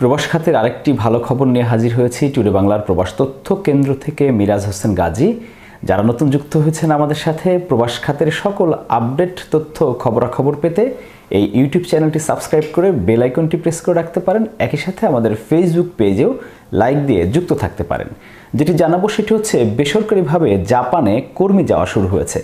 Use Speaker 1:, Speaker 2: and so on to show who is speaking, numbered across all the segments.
Speaker 1: প্রবাস খাতের আরেকটি ভালো খবর নিয়ে হাজির হয়েছি টুডে বাংলার প্রবাস তথ্য কেন্দ্র থেকে মিরাজ হোসেন গাজী, যারা নতুন যুক্ত হয়েছেন আমাদের সাথে। প্রবাস খাতের সকল আপডেট তথ্য খবরাখবর পেতে এই ইউটিউব চ্যানেলটি সাবস্ক্রাইব করে বেল আইকনটি প্রেস করে রাখতে পারেন। একই সাথে আমাদের ফেসবুক পেজেও লাইক দিয়ে যুক্ত থাকতে পারেন। যেটি জানাব সেটি হচ্ছে, বেসরকারিভাবে জাপানে কর্মী যাওয়া শুরু হয়েছে।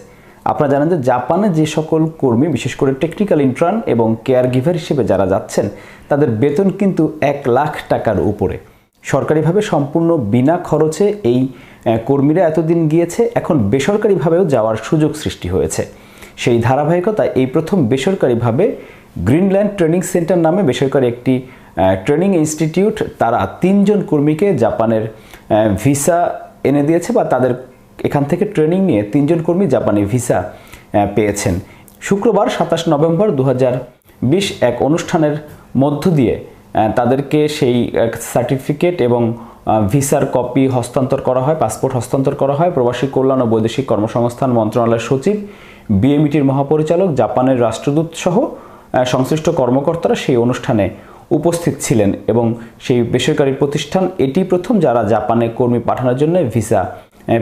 Speaker 1: আপনারা জানেন যে জাপানে যে সকল কর্মী, বিশেষ করে টেকনিক্যাল ইন্ট্রান এবং কেয়ার গিভার হিসেবে যারা যাচ্ছেন, তাদের বেতন কিন্তু এক লাখ টাকার উপরে। সরকারিভাবে সম্পূর্ণ বিনা খরচে এই কর্মীরা এতদিন গিয়েছে, এখন বেসরকারিভাবেও যাওয়ার সুযোগ সৃষ্টি হয়েছে। সেই ধারাবাহিকতা এই প্রথম বেসরকারিভাবে গ্রিনল্যান্ড ট্রেনিং সেন্টার নামে বেসরকারি একটি ট্রেনিং ইনস্টিটিউট তারা তিনজন কর্মীকে জাপানের ভিসা এনে দিয়েছে বা তাদের এখান থেকে ট্রেনিং নিয়ে তিনজন কর্মী জাপানে ভিসা পেয়েছেন। শুক্রবার সাতাশ নভেম্বর দু এক অনুষ্ঠানের মধ্য দিয়ে তাদেরকে সেই সার্টিফিকেট এবং ভিসার কপি হস্তান্তর করা হয়, পাসপোর্ট হস্তান্তর করা হয়। প্রবাসী কল্যাণ ও বৈদেশিক কর্মসংস্থান মন্ত্রণালয়ের সচিব, বিএমইটির মহাপরিচালক, জাপানের রাষ্ট্রদূত সহ সংশ্লিষ্ট কর্মকর্তারা সেই অনুষ্ঠানে উপস্থিত ছিলেন এবং সেই বেসরকারি প্রতিষ্ঠান এটি প্রথম যারা জাপানে কর্মী পাঠানোর জন্য ভিসা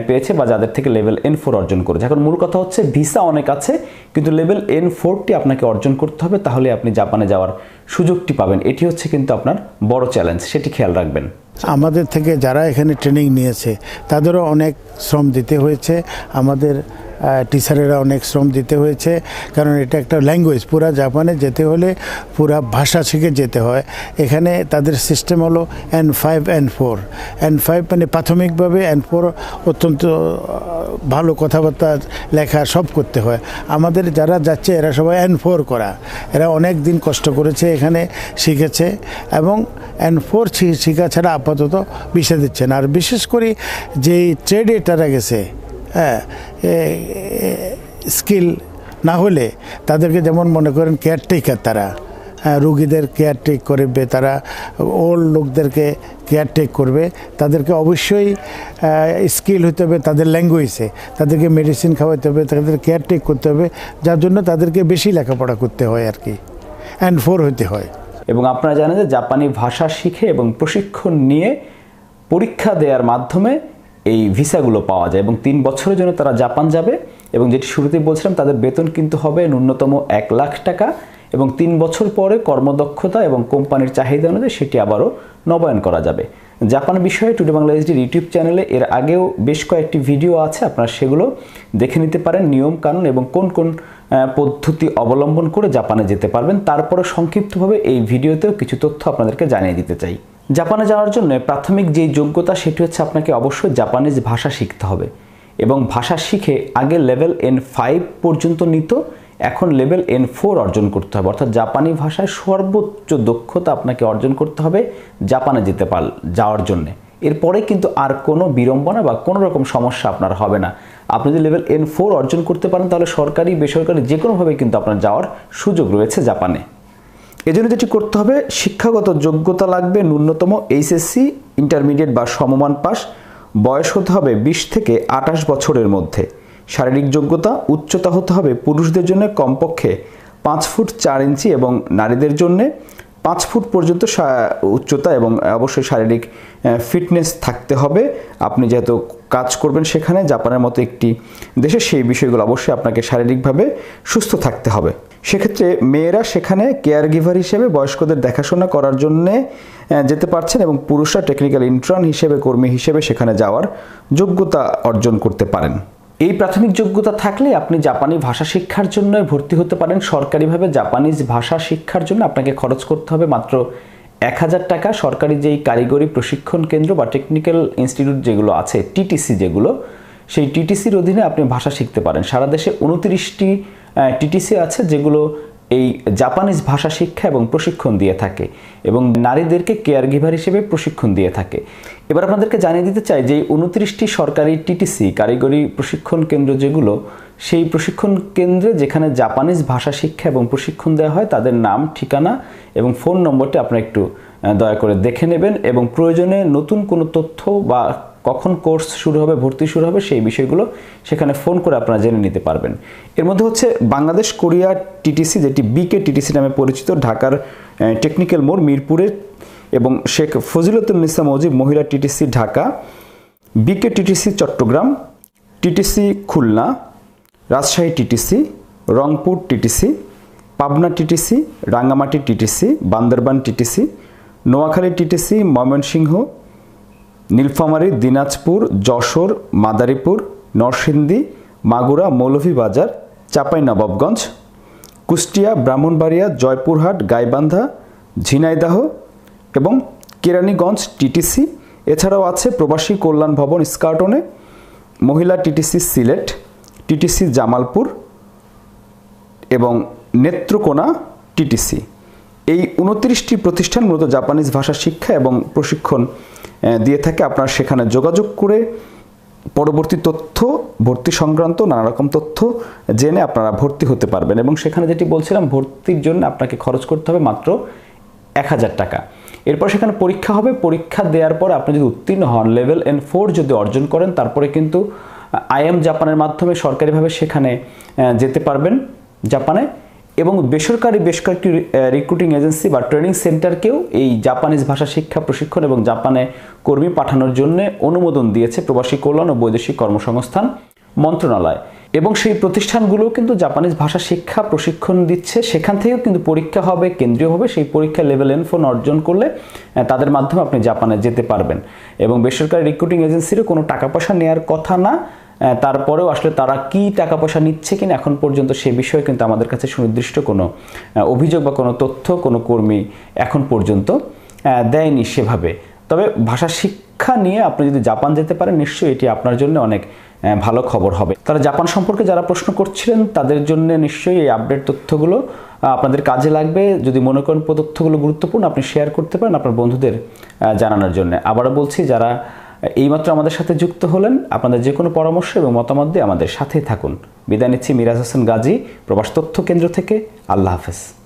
Speaker 1: পেয়েছে বা যাদের থেকে লেভেল এন ফোর অর্জন করেছে। এখন মূল কথা হচ্ছে ভিসা অনেক আছে, কিন্তু লেভেল এন ফোরটি আপনাকে অর্জন করতে হবে, তাহলে আপনি জাপানে যাওয়ার সুযোগটি পাবেন। এটি হচ্ছে কিন্তু আপনার বড় চ্যালেঞ্জ সেটি খেয়াল রাখবেন।
Speaker 2: আমাদের থেকে যারা এখানে ট্রেনিং নিয়েছে, তাদেরও অনেক শ্রম দিতে হয়েছে। আমাদের টিচারেরা অনেক শ্রম দিতে হয়েছে, কারণ এটা একটা ল্যাঙ্গুয়েজ পুরা জাপানে যেতে হলে পুরা ভাষা শিখে যেতে হয়। এখানে তাদের সিস্টেম হলো N five N four N five মানে প্রাথমিকভাবে এন ফোর অত্যন্ত ভালো কথাবার্তা লেখা সব করতে হয়। আমাদের যারা যাচ্ছে, এরা সবাই এন ফোর করা। এরা অনেক দিন কষ্ট করেছে, এখানে শিখেছে এবং এন ফোর শিখা ছাড়া আপাতত বিষয় দিচ্ছেন আর বিশেষ করে যেই ট্রেডে তারা গেছে হ্যাঁ স্কিল না হলে তাদেরকে যেমন মনে করেন কেয়ারটেকার তারা হ্যাঁ রুগীদের কেয়ারটেক করবে, তারা ওল্ড লোকদেরকে কেয়ারটেক করবে, তাদেরকে অবশ্যই স্কিল হতে হবে তাদের ল্যাঙ্গুয়েজে তাদেরকে মেডিসিন খাওয়াতে হবে, তাদের কেয়ারটেক করতে হবে, যার জন্য তাদেরকে বেশি লেখাপড়া করতে হয় আর কি অ্যান্ড ফোর হতে হয়।
Speaker 1: এবং আপনারা জানেন যে জাপানি ভাষা শিখে এবং প্রশিক্ষণ নিয়ে পরীক্ষা দেওয়ার মাধ্যমে এই ভিসাগুলো পাওয়া যায় এবং তিন বছরের জন্য তারা জাপান যাবে এবং যেটি শুরুতেই বলছিলাম, তাদের বেতন কিন্তু হবে ন্যূনতম এক লাখ টাকা এবং তিন বছর পরে কর্মদক্ষতা এবং কোম্পানির চাহিদা অনুযায়ী সেটি আবারও নবায়ন করা যাবে। জাপান বিষয়ে টুডে বাংলা এইচডির ইউটিউব চ্যানেলে এর আগেও বেশ কয়েকটি ভিডিও আছে, আপনারা সেগুলো দেখে নিতে পারেন, নিয়ম কানুন এবং কোন কোন পদ্ধতি অবলম্বন করে জাপানে যেতে পারবেন। তারপরে সংক্ষিপ্তভাবে এই ভিডিওতেও কিছু তথ্য আপনাদেরকে জানিয়ে দিতে চাই। জাপানে যাওয়ার জন্য প্রাথমিক যে যোগ্যতা সেটি হচ্ছে আপনাকে অবশ্যই জাপানিজ ভাষা শিখতে হবে। এবং ভাষা শিখে আগে লেভেল এন ফাইভ পর্যন্ত নিত, এখন লেভেল এন ফোর অর্জন করতে হবে। অর্থাৎ জাপানি ভাষায় সর্বোচ্চ দক্ষতা আপনাকে অর্জন করতে হবে জাপানে যেতে পার, যাওয়ার জন্যে। এরপরে কিন্তু আর কোনো বিড়ম্বনা বা কোনো রকম সমস্যা আপনার হবে না। আপনি যদি লেভেল এন ফোর অর্জন করতে পারেন, তাহলে সরকারি, বেসরকারি যে কোনোভাবে কিন্তু আপনার যাওয়ার সুযোগ রয়েছে জাপানে। এজন্য যেটি করতে হবে, শিক্ষাগত যোগ্যতা লাগবে ন্যূনতম এইচএসসি ইন্টারমিডিয়েট বা সমমান পাস বয়স হতে হবে বিশ থেকে আঠাশ বছরের মধ্যে। শারীরিক যোগ্যতা, উচ্চতা হতে হবে পুরুষদের জন্য কমপক্ষে পাঁচ ফুট চার ইঞ্চি এবং নারীদের জন্য পাঁচ ফুট পর্যন্ত উচ্চতা এবং অবশ্যই শারীরিক ফিটনেস থাকতে হবে। আপনি যেহেতু কাজ করবেন সেখানে, জাপানের মতো একটি দেশে সেই বিষয়গুলো অবশ্যই আপনাকে শারীরিকভাবে সুস্থ থাকতে হবে। সেক্ষেত্রে মেয়েরা সেখানে কেয়ার গিভার হিসেবে বয়স্কদের দেখাশোনা করার জন্যে যেতে পারছেন এবং পুরুষরা টেকনিক্যাল ইন্ট্রান হিসেবে, কর্মী হিসেবে সেখানে যাওয়ার যোগ্যতা অর্জন করতে পারেন। এই প্রাথমিক যোগ্যতা থাকলে আপনি জাপানি ভাষা শিক্ষার জন্য ভর্তি হতে পারেন। সরকারিভাবে জাপানিজ ভাষা শিক্ষার জন্য আপনাকে খরচ করতে হবে মাত্র এক হাজার টাকা। সরকারি যেই কারিগরি প্রশিক্ষণ কেন্দ্র বা টেকনিক্যাল ইনস্টিটিউট যেগুলো আছে টিটিসি যেগুলো, সেই টিটিসির অধীনে আপনি ভাষা শিখতে পারেন। সারা দেশে উনত্রিশটি টিটিসি আছে যেগুলো এই জাপানিজ ভাষা শিক্ষা এবং প্রশিক্ষণ দিয়ে থাকে এবং নারীদেরকে কেয়ার গিভার হিসেবে প্রশিক্ষণ দিয়ে থাকে। এবার আপনাদেরকে জানিয়ে দিতে চাই যে উনত্রিশটি সরকারি টিটিসি কারিগরি প্রশিক্ষণ কেন্দ্র যেগুলো, সেই প্রশিক্ষণ কেন্দ্রে যেখানে জাপানিজ ভাষা শিক্ষা এবং প্রশিক্ষণ দেওয়া হয় তাদের নাম, ঠিকানা এবং ফোন নম্বরটি আপনারা একটু দয়া করে দেখে নেবেন এবং প্রয়োজনে নতুন কোনো তথ্য বা কখন কোর্স শুরু হবে, ভর্তি শুরু হবে সেই বিষয়গুলো সেখানে ফোন করে আপনারা জেনে নিতে পারবেন। এর মধ্যে হচ্ছে বাংলাদেশ কোরিয়া টিটিসি, যেটি বিকে টিটিসি নামে পরিচিত, ঢাকার টেকনিক্যাল মোড় মিরপুরের এবং শেখ ফজিলতুন্নিসা মজিব মহিলা TTC Dhaka. BK TTC Chittagong, TTC Khulna, Rajshahi TTC, Rangpur TTC, Pabna TTC, Rangamati TTC, Bandarban TTC, Noakhali TTC, Mymensingh Nilphamari, Dinajpur, Jessore, Madaripur, Narsingdi, Magura, Moulvibazar, Chapainawabganj, Kushtia, Brahmanbaria, Joypurhat, Gaibandha, Jhenaidah এবং Keraniganj, TTC. এছাড়াও আছে প্রবাসী কল্যাণ ভবন স্কার্টনে মহিলা TTC Sylhet, TTC Jamalpur এবং Netrokona TTC. এই উনত্রিশটি প্রতিষ্ঠান মূলত জাপানিজ ভাষা শিক্ষা এবং প্রশিক্ষণ দিয়ে থাকে। আপনারা সেখানে যোগাযোগ করে পরবর্তী তথ্য, ভর্তি সংক্রান্ত নানা রকম তথ্য জেনে আপনারা ভর্তি হতে পারবেন এবং সেখানে যেটি বলছিলাম, ভর্তির জন্য আপনাকে খরচ করতে হবে মাত্র এক হাজার টাকা। এরপর সেখানে পরীক্ষা হবে। পরীক্ষা দেওয়ার পর আপনি যদি উত্তীর্ণ হন, লেভেল এন ফোর যদি অর্জন করেন, তারপরে কিন্তু আইএম জাপানের মাধ্যমে সরকারিভাবে সেখানে যেতে পারবেন জাপানে। এবং বেসরকারি বেশ কয়েকটি রিক্রুটিং এজেন্সি বা ট্রেনিং সেন্টারকেও এই জাপানিজ ভাষা শিক্ষা প্রশিক্ষণ এবং জাপানে কর্মী পাঠানোর জন্য অনুমোদন দিয়েছে প্রবাসী কল্যাণ ও বৈদেশিক কর্মসংস্থান মন্ত্রণালয়। এবং সেই প্রতিষ্ঠানগুলোও কিন্তু জাপানিজ ভাষা শিক্ষা প্রশিক্ষণ দিচ্ছে। সেখান থেকেও কিন্তু পরীক্ষা হবে, কেন্দ্রীয় হবে। সেই পরীক্ষা লেভেল এন ফোন অর্জন করলে তাদের মাধ্যমে আপনি জাপানে যেতে পারবেন। এবং বেসরকারি রিক্রুটিং এজেন্সিরও কোনো টাকা পয়সা নেওয়ার কথা না। তারপরেও আসলে তারা কি টাকা পয়সা নিচ্ছে কিনা এখন পর্যন্ত সে বিষয়ে কিন্তু আমাদের কাছে সুনির্দিষ্ট কোনো অভিযোগ বা কোনো তথ্য, কোনো কর্মী এখন পর্যন্ত দেয়নি সেভাবে। তবে ভাষা শিক্ষা নিয়ে আপনি যদি জাপান যেতে পারেন, নিশ্চয়ই এটি আপনার জন্য অনেক ভালো খবর হবে। তারা জাপান সম্পর্কে যারা প্রশ্ন করছিলেন, তাদের জন্য নিশ্চয়ই এই আপডেট তথ্যগুলো আপনাদের কাজে লাগবে। যদি মনে করেন তথ্যগুলো গুরুত্বপূর্ণ, আপনি শেয়ার করতে পারেন আপনার বন্ধুদের জানানোর জন্য। আবারও বলছি, যারা এইমাত্র আমাদের সাথে যুক্ত হলেন আপনাদের যে কোনো পরামর্শ এবং মতামত দিয়ে আমাদের সাথেই থাকুন। বিদায় নিচ্ছি মিরাজ হোসেন গাজী, প্রবাস তথ্য কেন্দ্র থেকে। আল্লাহ হাফেজ।